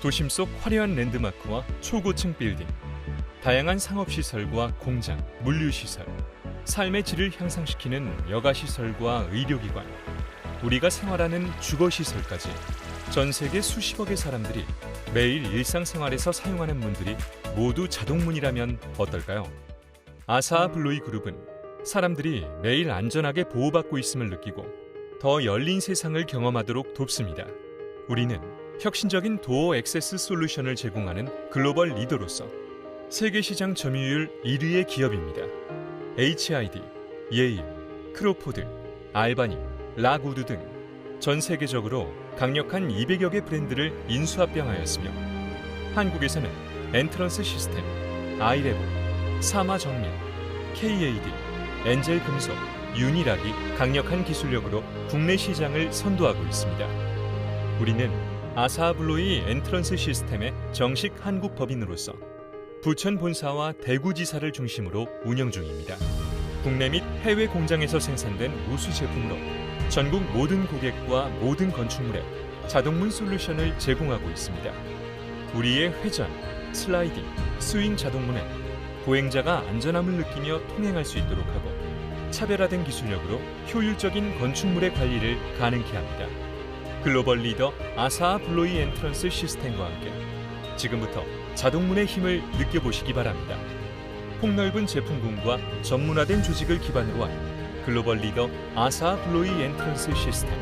도심 속 화려한 랜드마크와 초고층 빌딩, 다양한 상업시설과 공장, 물류시설, 삶의 질을 향상시키는 여가시설과 의료기관, 우리가 생활하는 주거시설까지 전 세계 수십억의 사람들이 매일 일상생활에서 사용하는 문들이 모두 자동문이라면 어떨까요? 아사아 블로이 그룹은 사람들이 매일 안전하게 보호받고 있음을 느끼고 더 열린 세상을 경험하도록 돕습니다. 우리는 혁신적인 도어 액세스 솔루션을 제공하는 글로벌 리더로서 세계 시장 점유율 1위의 기업입니다. HID, 예일, 크로포드, 알바니, 라구드 등 전 세계적으로 강력한 200여 개 브랜드를 인수합병하였으며 한국에서는 엔트런스 시스템, 아이레브, 사마 정밀, KAD, 엔젤 금속, 유니락이 강력한 기술력으로 국내 시장을 선도하고 있습니다. 우리는 아사아블로이 엔트런스 시스템의 정식 한국 법인으로서 부천 본사와 대구지사를 중심으로 운영 중입니다. 국내 및 해외 공장에서 생산된 우수 제품으로 전국 모든 고객과 모든 건축물에 자동문 솔루션을 제공하고 있습니다. 우리의 회전, 슬라이딩, 스윙 자동문은 보행자가 안전함을 느끼며 통행할 수 있도록 하고 차별화된 기술력으로 효율적인 건축물의 관리를 가능케 합니다. 글로벌 리더 아사아 블로이 엔트런스 시스템과 함께 지금부터 자동문의 힘을 느껴보시기 바랍니다. 폭넓은 제품군과 전문화된 조직을 기반으로 한 글로벌 리더 아사아 블로이 엔트런스 시스템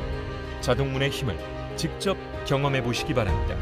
자동문의 힘을 직접 경험해 보시기 바랍니다.